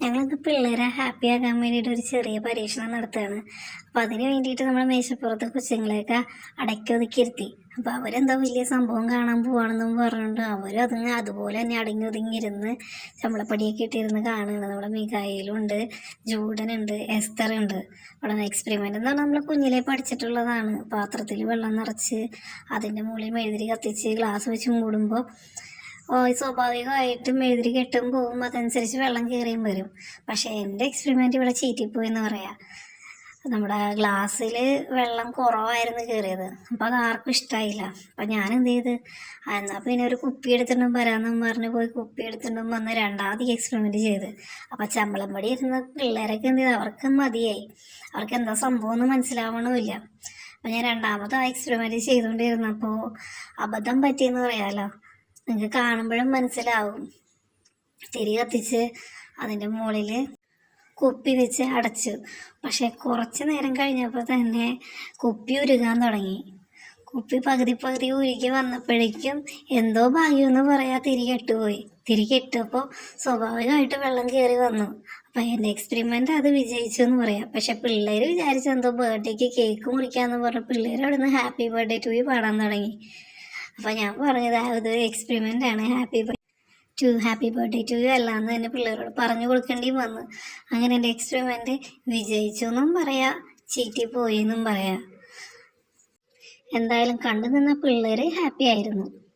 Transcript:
ഞങ്ങളിത് പിള്ളേരെ ഹാപ്പി ആക്കാൻ വേണ്ടിയിട്ട് ഒരു ചെറിയ പരീക്ഷണം നടത്തുകയാണ്. അപ്പോൾ അതിന് വേണ്ടിയിട്ട് നമ്മൾ മേശപ്പുറത്ത് കൊച്ചുങ്ങളെയൊക്കെ അടക്കി ഒതുക്കിയിരുത്തി അപ്പോൾ അവരെന്തോ വലിയ സംഭവം കാണാൻ പോവാണെന്നും പറഞ്ഞുകൊണ്ട് അവരും അത് അതുപോലെ തന്നെ അടങ്ങി ഒതുങ്ങിയിരുന്ന് ചമ്പളപ്പടിയൊക്കെ ഇട്ടിരുന്ന് കാണുകയാണ്. നമ്മുടെ മികായിലുണ്ട് ജൂഡനുണ്ട് എസ്തറുണ്ട് അവിടെ എക്സ്പെരിമെന്റ് എന്ന് നമ്മൾ കുഞ്ഞിലേ പഠിച്ചിട്ടുള്ളതാണ്. പാത്രത്തിൽ വെള്ളം നിറച്ച് അതിന്റെ മുകളിൽ മെഴുതിരി കത്തിച്ച് ഗ്ലാസ് വെച്ച് മൂടുമ്പോൾ സ്വാഭാവികമായിട്ടും മെഴുതിരി കെട്ടും പോകും അതനുസരിച്ച് വെള്ളം കയറിയും വരും. പക്ഷേ എന്റെ എക്സ്പെരിമെന്റ് ഇവിടെ ചീറ്റിപ്പോയി എന്ന് പറയാം. നമ്മുടെ ഗ്ലാസ്സിൽ വെള്ളം കുറവായിരുന്നു കയറിയത് അപ്പം അത് ആർക്കും ഇഷ്ടമായില്ല അപ്പം ഞാൻ എന്ത് ചെയ്ത് എന്നാൽ പിന്നെ ഒരു കുപ്പി എടുത്തിട്ടും വരാമെന്നും പറഞ്ഞ് പോയി കുപ്പി എടുത്തിട്ടും വന്ന് രണ്ടാമത് എക്സ്പെരിമെന്റ് ചെയ്ത്. അപ്പോൾ ചമ്പളംപടി ഇരുന്ന പിള്ളേരൊക്കെ എന്ത് ചെയ്ത് അവർക്ക് മതിയായി. അവർക്ക് എന്താ സംഭവം എന്ന് മനസ്സിലാവണമില്ല അപ്പം ഞാൻ രണ്ടാമത് ആ എക്സ്പെരിമെന്റ് ചെയ്തുകൊണ്ടിരുന്നപ്പോൾ അബദ്ധം പറ്റിയെന്ന് പറയാമല്ലോ നിങ്ങൾക്ക് കാണുമ്പോഴും മനസ്സിലാവും. തിരി കത്തിച്ച് അതിന്റെ മുകളിൽ കുപ്പി വെച്ച് അടച്ചു. പക്ഷെ കുറച്ച് നേരം കഴിഞ്ഞപ്പോൾ തന്നെ കുപ്പി ഉരുകാൻ തുടങ്ങി. കുപ്പി പകുതി പകുതി ഉരുകി വന്നപ്പോഴേക്കും എന്തോ ഭാഗ്യമെന്ന് പറയാ തിരി കെട്ടുപോയി. തിരി കെട്ടിയപ്പോൾ സ്വാഭാവികമായിട്ട് വെള്ളം കയറി വന്നു. അപ്പം എന്റെ എക്സ്പെരിമെന്റ് അത് വിജയിച്ചു എന്ന് പറയാം. പക്ഷെ പിള്ളേർ വിചാരിച്ചെന്തോ ബർത്ത്ഡേക്ക് കേക്ക് മുറിക്കാന്ന് പറഞ്ഞ പിള്ളേർ അവിടെ നിന്ന് ഹാപ്പി ബർത്ത്ഡേ ടു പാടാൻ തുടങ്ങി. അപ്പം ഞാൻ പറഞ്ഞത് അത് എക്സ്പെരിമെന്റ് ആണ്. Happy to happy birthday to you അല്ല എന്ന് തന്നെ പിള്ളേരോട് പറഞ്ഞു കൊടുക്കേണ്ടി വന്നു. അങ്ങനെ എന്റെ എക്സ്പെരിമെന്റ് വിജയിച്ചു എന്നും പറയാ ചീറ്റി പോയി എന്നും പറയാം. എന്തായാലും കണ്ടു നിന്ന പിള്ളേർ ഹാപ്പി ആയിരുന്നു.